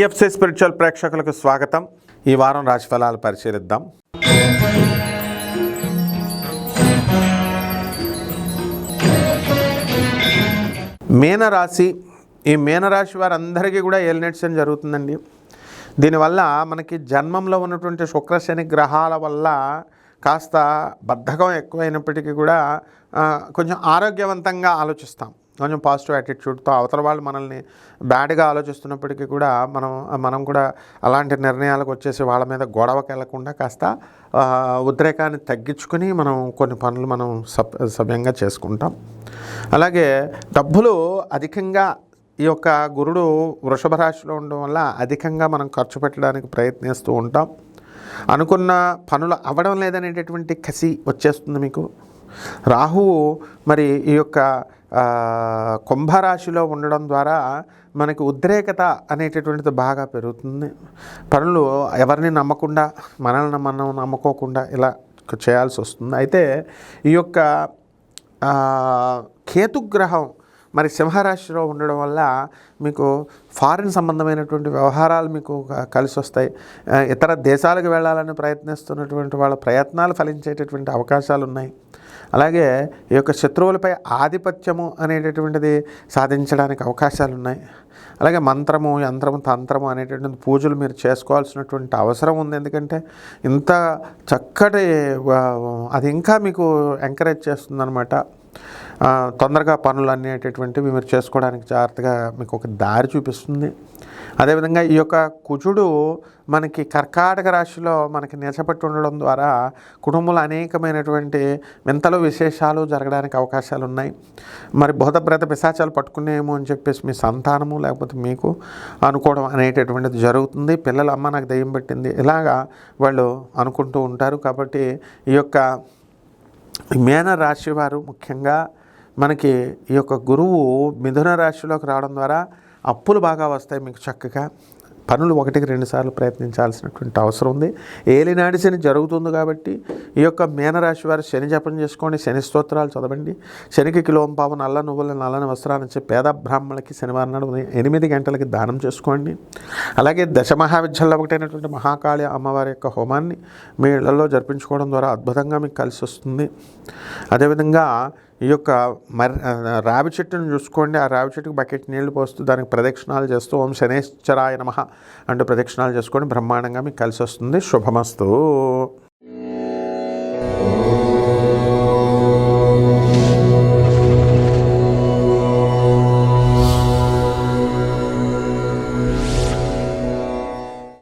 నమస్తే స్పిరిచువల్ ప్రేక్షకులకు స్వాగతం. ఈ వారం రాశి ఫలాలు పరిశీలిద్దాం. మీనరాశి ఈ మీనరాశి వారందరికీ కూడా ఏలినట్సం జరుగుతుందండి. దీనివల్ల మనకి జన్మంలో ఉన్నటువంటి శుక్ర శని గ్రహాల వల్ల కాస్త బద్ధకం ఎక్కువైనప్పటికీ కూడా కొంచెం ఆరోగ్యవంతంగా ఆలోచిస్తాం. కొంచెం పాజిటివ్ యాటిట్యూడ్తో అవతల వాళ్ళు మనల్ని బ్యాడ్గా ఆలోచిస్తున్నప్పటికీ కూడా మనం మనం కూడా అలాంటి నిర్ణయాలకు వచ్చేసి వాళ్ళ మీద గొడవకి వెళ్ళకుండా కాస్త ఉద్రేకాన్ని తగ్గించుకుని మనం కొన్ని పనులు మనం సబ్ సవ్యంగా చేసుకుంటాం. అలాగే డబ్బులు అధికంగా ఈ యొక్క గురుడు వృషభ రాశిలో ఉండడం వల్ల అధికంగా మనం ఖర్చు పెట్టడానికి ప్రయత్నిస్తూ ఉంటాం. అనుకున్న పనులు అవ్వడం లేదనేటటువంటి కసి వచ్చేస్తుంది మీకు. రాహువు మరి ఈ యొక్క కుంభరాశిలో ఉండడం ద్వారా మనకి ఉద్రేకత అనేటటువంటిది బాగా పెరుగుతుంది. పనులు ఎవరిని నమ్మకుండా మనల్ని మనం నమ్ముకోకుండా ఇలా చేయాల్సి వస్తుంది. అయితే ఈ యొక్క కేతుగ్రహం మరి సింహరాశిలో ఉండడం వల్ల మీకు ఫారిన్ సంబంధమైనటువంటి వ్యవహారాలు మీకు కలిసి వస్తాయి. ఇతర దేశాలకు వెళ్ళాలని ప్రయత్నిస్తున్నటువంటి వాళ్ళ ప్రయత్నాలు ఫలించేటటువంటి అవకాశాలు ఉన్నాయి. అలాగే ఈ యొక్క శత్రువులపై ఆధిపత్యము అనేటటువంటిది సాధించడానికి అవకాశాలు ఉన్నాయి అలాగే మంత్రము యంత్రము తంత్రము అనేటటువంటి పూజలు మీరు చేసుకోవాల్సినటువంటి అవసరం ఉంది. ఎందుకంటే ఇంత చక్కటి అది ఇంకా మీకు ఎంకరేజ్ చేస్తుందన్నమాట. తొందరగా పనులు అనేటటువంటివి మీరు చేసుకోవడానికి జాగ్రత్తగా మీకు ఒక దారి చూపిస్తుంది. అదేవిధంగా ఈ యొక్క కుజుడు మనకి కర్కాటక రాశిలో మనకి నిలచబట్టి ఉండడం ద్వారా కుటుంబంలో అనేకమైనటువంటి వింతలు విశేషాలు జరగడానికి అవకాశాలు ఉన్నాయి. మరి బోధప్రత పిశాచాలు పట్టుకునేమో అని చెప్పేసి మీ సంతానము లేకపోతే మీకు అనుకోవడం అనేటటువంటిది జరుగుతుంది. పిల్లలు అమ్మ నాకు దయ్యం పెట్టింది ఇలాగా వాళ్ళు అనుకుంటూ ఉంటారు. కాబట్టి ఈ యొక్క మేన రాశి వారు ముఖ్యంగా మనకి ఈ యొక్క గురువు మిథున రాశిలోకి రావడం ద్వారా అప్పులు బాగా వస్తాయి మీకు చక్కగా. పనులు ఒకటికి రెండుసార్లు ప్రయత్నించాల్సినటువంటి అవసరం ఉంది. ఏలినాడి శని జరుగుతుంది కాబట్టి ఈ యొక్క మీనరాశి వారు శని జపం చేసుకోండి శని స్తోత్రాలు చదవండి. శనికి కిలోం పావు నల్ల నువ్వుల నల్లని వస్త్రాలు ఇచ్చి పేద బ్రాహ్మణులకి శనివారం నాడు ఉదయం ఎనిమిది గంటలకి దానం చేసుకోండి. అలాగే దశ మహావిద్యల్లో ఒకటైనటువంటి మహాకాళి అమ్మవారి యొక్క హోమాన్ని మీ ఇళ్ళలో జరిపించుకోవడం ద్వారా అద్భుతంగా మీకు కలిసి వస్తుంది. అదేవిధంగా ఈ యొక్క మర్ రావి చెట్టును చూసుకోండి. ఆ రావి చెట్టుకు బకెట్ నీళ్ళు పోస్తూ దానికి ప్రదక్షిణాలు చేస్తూ ఓం శనేశ్వరాయ నమ అంటూ ప్రదక్షిణాలు చేసుకోండి బ్రహ్మాండంగా మీకు కలిసి వస్తుంది. శుభమస్తు.